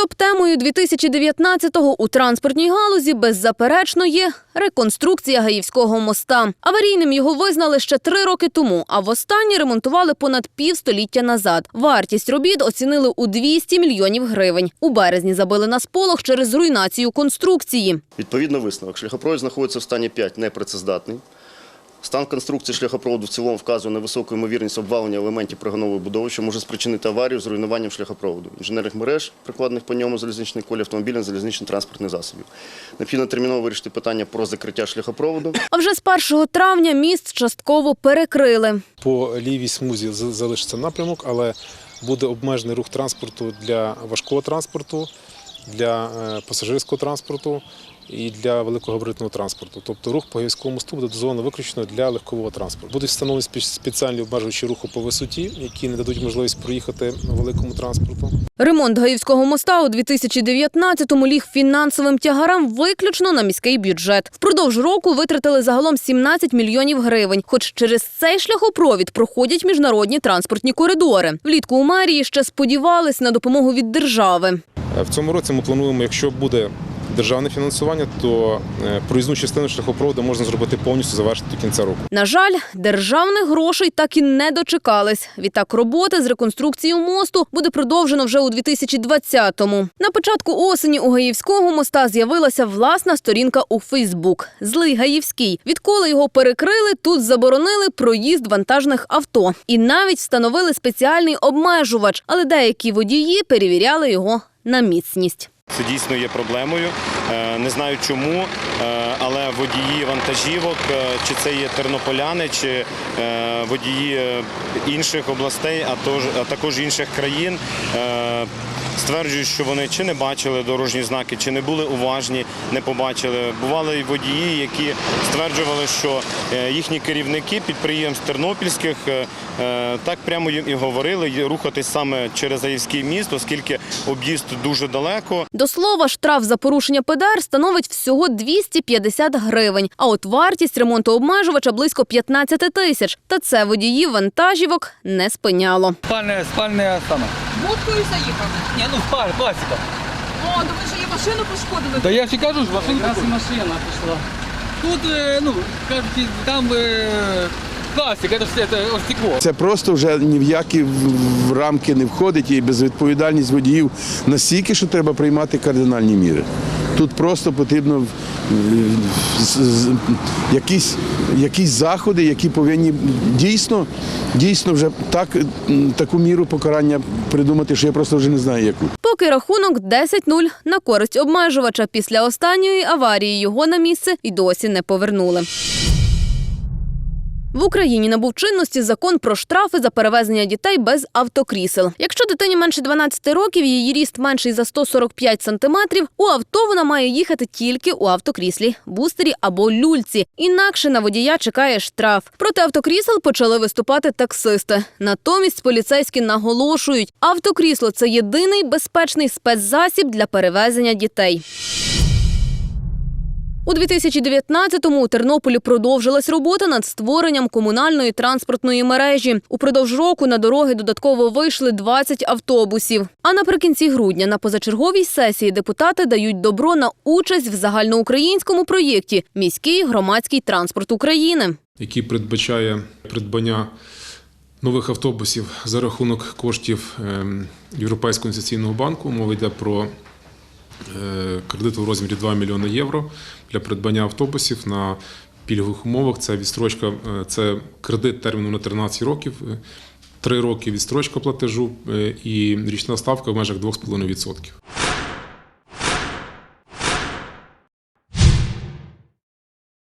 Топ-темою 2019-го у транспортній галузі беззаперечно є реконструкція Гаївського моста. Аварійним його визнали ще три роки тому, а востаннє ремонтували понад півстоліття назад. Вартість робіт оцінили у 200 мільйонів гривень. У березні забили на сполох через руйнацію конструкції. Відповідно, висновок. Шляхопровід знаходиться в стані 5 непрацездатний. Стан конструкції шляхопроводу в цілому вказує на високу ймовірність обвалення елементів пригонової будови, що може спричинити аварію з руйнуванням шляхопроводу, інженерних мереж, прикладених по ньому залізничних колій, автомобільних залізничних транспортних засобів. Необхідно терміново вирішити питання про закриття шляхопроводу. А вже з 1 травня міст частково перекрили. По лівій смузі залишиться напрямок, але буде обмежений рух транспорту для важкого транспорту, для е, пасажирського транспорту і для великогабаритного транспорту. Тобто рух по Гаївському мосту буде дозволено виключно для легкового транспорту. Будуть встановлені спеціальні обмежуючі руху по висоті, які не дадуть можливість проїхати великому транспорту. Ремонт Гаївського моста у 2019-му ліг фінансовим тягарам виключно на міський бюджет. Впродовж року витратили загалом 17 мільйонів гривень. Хоч через цей шляхопровід проходять міжнародні транспортні коридори. Влітку у мерії ще сподівались на допомогу від держави. Е, В цьому році ми плануємо, якщо буде державне фінансування, то е, проїзну частину шляхопроводу можна зробити повністю завершити до кінця року. На жаль, державних грошей так і не дочекались. Відтак робота з реконструкцією мосту буде продовжено вже у 2020-му. На початку осені у Гаївського моста з'явилася власна сторінка у Фейсбук. Злий Гаївський. Відколи його перекрили, тут заборонили проїзд вантажних авто і навіть встановили спеціальний обмежувач, але деякі водії перевіряли його на міцність. Це дійсно є проблемою. Е, Не знаю чому, е, але водії вантажівок, е, чи це є тернополяни, чи водії інших областей, а також інших країн. Стверджують, що вони чи не бачили дорожні знаки, чи не були уважні, не побачили. Бували й водії, які стверджували, що е, їхні керівники підприємств тернопільських е, е, так прямо їм і говорили й рухатись саме через Заївський міст, оскільки об'їзд дуже далеко. До слова, штраф за порушення ПДР становить всього 250 гривень, а от вартість ремонту обмежувача близько 15 тисяч. Та це водіїв вантажівок не спиняло. Спальня, спальня саме. Будкою заїхали. Ні, ну спальня, класика. О, то ви ж її машину пошкодили. Та я ж і кажу, що машина. Якраз і машина пішла. Тут, е, ну, кажуть, там е, класика, це все це ось стекло. Це просто вже ні в які в- в рамки не входить і безвідповідальність водіїв настільки, що треба приймати кардинальні міри. Тут просто потрібно якісь, якісь заходи, які повинні дійсно, дійсно вже так, таку міру покарання придумати, що я просто вже не знаю яку. Поки рахунок 10-0 на користь обмежувача. Після останньої аварії його на місце і досі не повернули. В Україні набув чинності закон про штрафи за перевезення дітей без автокрісел. Якщо дитині менше 12 років, її ріст менший за 145 сантиметрів, у авто вона має їхати тільки у автокріслі, бустері або люльці. Інакше на водія чекає штраф. Проти автокрісел почали виступати таксисти. Натомість поліцейські наголошують, автокрісло це єдиний безпечний спецзасіб для перевезення дітей. У 2019-му у Тернополі продовжилась робота над створенням комунальної транспортної мережі. Упродовж року на дороги додатково вийшли 20 автобусів. А наприкінці грудня на позачерговій сесії депутати дають добро на участь в загальноукраїнському проєкті Міський громадський транспорт України. який передбачає придбання нових автобусів за рахунок коштів ем, Європейського інвестиційного банку. Мова йде про е, кредит у розмірі 2 мільйони євро для придбання автобусів на пільгових умовах. Це відстрочка, е, це кредит терміном на 13 років. е, Три роки відстрочка платежу е, і річна ставка в межах 2,5%.